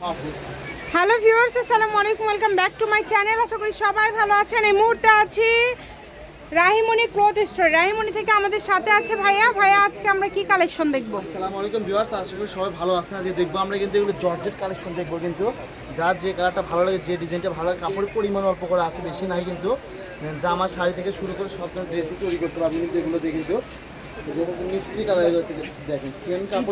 Hello viewers, আসসালামু আলাইকুম, welcome back to my channel. আশা করি সবাই ভালো আছেন। এই মুহূর্তে আছি রাহিমণি ক্লথ স্টোর। রাহিমণি থেকে আমাদের সাথে আছে ভাইয়া। ভাইয়া, আজকে আমরা কি কালেকশন দেখব? আসসালামু আলাইকুম ভিউয়ার্স, আশা করি সবাই ভালো আছেন। আজকে দেখব আমরা কিন্তু এগুলো জর্জেট কালেকশন দেখব কিন্তু। যার যে কালারটা ভালো লাগে, যে ডিজাইনটা ভালো লাগে, কাপড়ের পরিমাণ অল্প করে আছে, বেশি নাই কিন্তু। জামা শাড়ি থেকে শুরু করে সব ধরনের ড্রেসই তৈরি করতে পারবেন কিন্তু এগুলো দিয়ে কিন্তু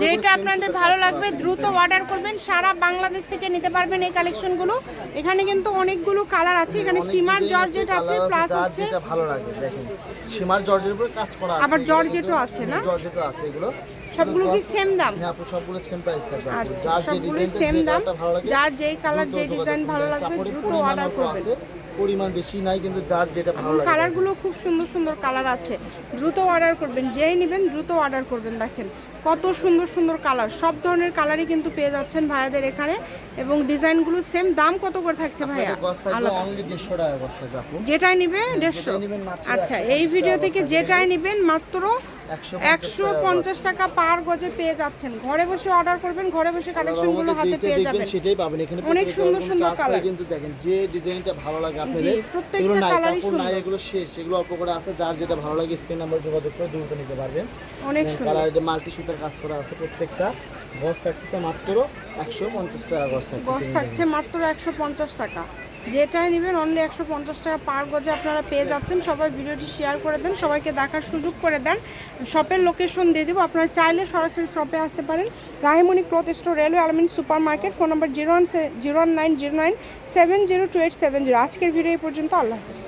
যেটা আপনাদের ভালো লাগবে দ্রুত অর্ডার করবেন। সারা বাংলাদেশ থেকে নিতে পারবেন এই কালেকশনগুলো এখানে কিন্তু অনেকগুলো কালার আছে এখানে সীমার জর্জেট আছে প্লাস হচ্ছে ভালো লাগে দেখেন। সীমার জর্জের উপরে কাজ করা আছে আবার জর্জেটও আছে না? জর্জেটও আছে এগুলো। সবগুলো কি সেম দাম? হ্যাঁ আপু সবগুলো সেম প্রাইস থাকবে। আচ্ছা যার যে দাম। ভালো লাগে যার যেই কালার যে ডিজাইন ভালো লাগবে দ্রুত অর্ডার করবেন। পরিমাণ বেশি নাই, কিন্তু যার যেটা ভালো লাগে। কালারগুলো খুব সুন্দর সুন্দর কালার আছে। দ্রুত অর্ডার করবেন, যেই নেবেন দ্রুত অর্ডার করবেন, দেখেন। কত সুন্দর সুন্দর কালার সব ধরনের কালারই কিন্তু পেয়ে যাচ্ছেন ভাইয়াদের এখানে এবং ডিজাইনগুলো সেম দাম কত করে থাকছে ভাইয়া? দেড়শো যেটাই নিবে দেড়শো। নিবেন আচ্ছা এই ভিডিও থেকে যেটাই নিবেন। মাত্র একশো পঞ্চাশ টাকা পার গজে পেয়ে যাচ্ছেন। ঘরে বসে অর্ডার করবেন ঘরে বসে কালেকশনগুলো হাতে পেয়ে যাবেন। সেটাই পাবেন। এখানে অনেক সুন্দর সুন্দর কালার কিন্তু দেখেন যে ডিজাইনটা ভালো লাগে আপনাদের প্রত্যেকটা নাই সুন্দর। এগুলো শেষ এগুলো অল্প করে আছে যার যেটা ভালো লাগে স্ক্রিন নাম্বার যোগাযোগ করে দ্রুত নিতে পারবেন। অনেক সুন্দর। কালার মাল্টি সুতার কাজ করা আছে প্রত্যেকটা। গজ থাকতেছে মাত্র একশো পঞ্চাশ টাকা গজ গজ থাকতেছে থাকছে মাত্র একশো পঞ্চাশ টাকা। যেটাই নেবেন অনলি একশো পঞ্চাশ টাকা পার গজে আপনারা পেয়ে যাচ্ছেন। সবাই ভিডিওটি শেয়ার করে দেন সবাইকে দেখার সুযোগ করে দেন। শপের লোকেশন দিয়ে দেবো। আপনারা চাইলে সরাসরি শপে আসতে পারেন। Rahimoni cloth store railway Almin super market phone number zero one zero one nine zero nine seven zero two eight seven zero আজকের ভিডিও এই পর্যন্ত আল্লাহ হাফিজ।